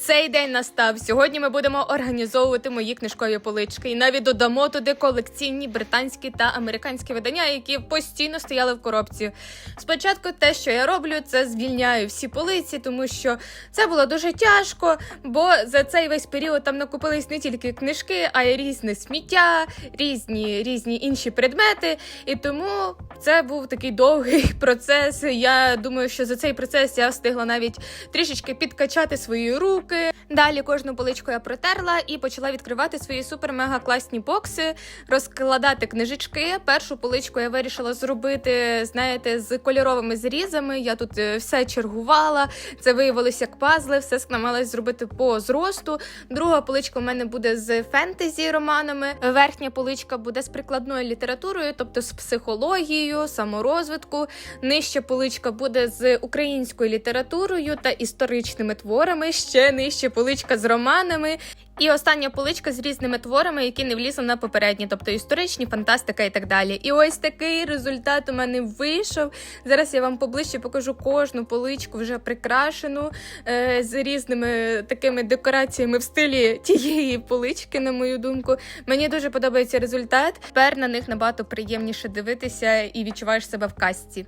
Цей день настав. Сьогодні ми будемо організовувати мої книжкові полички і навіть додамо туди колекційні британські та американські видання, які постійно стояли в коробці. Спочатку те, що я роблю, це звільняю всі полиці, тому що це було дуже тяжко, бо за цей весь період там накопились не тільки книжки, а й різне сміття, різні різні інші предмети. І тому це був такий довгий процес. Я думаю, що за цей процес я встигла навіть трішечки підкачати свої руки. Далі кожну поличку я протерла і почала відкривати свої супер-мега класні бокси, розкладати книжечки. Першу поличку я вирішила зробити, знаєте, з кольоровими зрізами. Я тут е, все чергувала. Це виявилося як пазли, все намагалась зробити по зросту. Друга поличка у мене буде з фентезі романами. Верхня поличка буде з прикладною літературою, тобто з психологією, саморозвитку. Нижча поличка буде з українською літературою та історичними творами. Ще нижче поличка з романами. І остання поличка з різними творами, які не влізли на попередні, тобто історичні, фантастика і так далі. І ось такий результат у мене вийшов. Зараз я вам поближче покажу кожну поличку вже прикрашену е, з різними такими декораціями в стилі тієї полички, на мою думку. Мені дуже подобається результат. Тепер на них набагато приємніше дивитися і відчуваєш себе в казці.